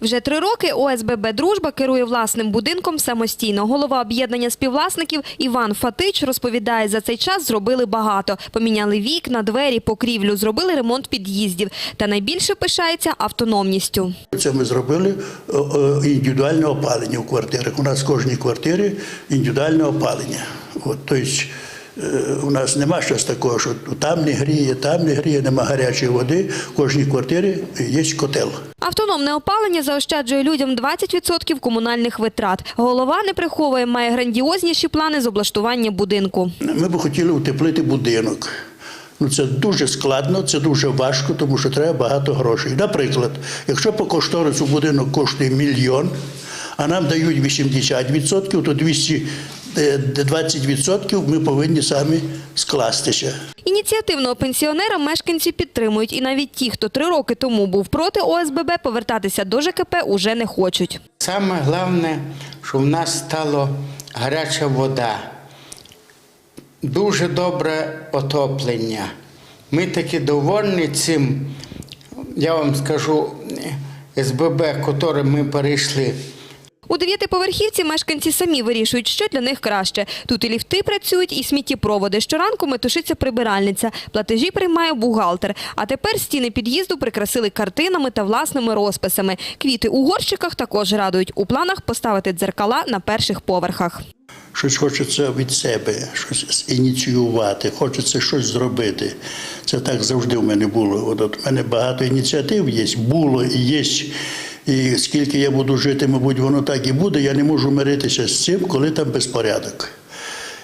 Вже три роки ОСББ «Дружба» керує власним будинком самостійно. Голова об'єднання співвласників Іван Фатич розповідає, за цей час зробили багато. Поміняли вікна, двері, покрівлю, зробили ремонт під'їздів. Та найбільше пишається автономністю. Це ми зробили е, е, індивідуальне опалення в квартирах. У нас в кожній квартирі індивідуальне опалення. От, тобто, у нас нема щось такого, що там не гріє, там не гріє, нема гарячої води. В кожній квартирі є котел. Автономне опалення заощаджує людям 20% комунальних витрат. Голова не приховує, має грандіозніші плани з облаштування будинку. Ми б хотіли утеплити будинок. Ну, це дуже складно, це дуже важко, тому що треба багато грошей. Наприклад, якщо по кошторису будинок коштує мільйон, а нам дають 80%, то 220% ми повинні самі скластися. Ініціативного пенсіонера мешканці підтримують. І навіть ті, хто три роки тому був проти ОСББ, повертатися до ЖКП уже не хочуть. Саме головне, що в нас стало гаряча вода, дуже добре отоплення. Ми такі довольні цим, я вам скажу, СББ, яке ми перейшли. У дев'ятиповерхівці мешканці самі вирішують, що для них краще. Тут і ліфти працюють, і сміттєпроводи. Щоранку метушиться прибиральниця. Платежі приймає бухгалтер. А тепер стіни під'їзду прикрасили картинами та власними розписами. Квіти у горщиках також радують. У планах поставити дзеркала на перших поверхах. Щось хочеться від себе, щось ініціювати, хочеться щось зробити. Це так завжди в мене було. От, от мене багато ініціатив є, було і є. І скільки я буду жити, мабуть, воно так і буде. Я не можу миритися з цим, коли там безпорядок.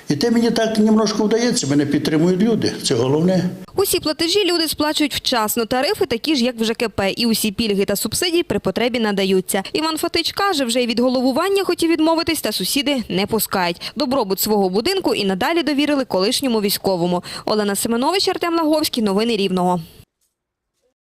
І те мені так немножко вдається, мене підтримують люди. Це головне. Усі платежі люди сплачують вчасно. Тарифи такі ж, як в ЖКП. І усі пільги та субсидії при потребі надаються. Іван Фатич каже, вже й від головування хотів відмовитись, та сусіди не пускають. Добробут свого будинку і надалі довірили колишньому військовому. Олена Семенович, Артем Лаговський. Новини Рівного.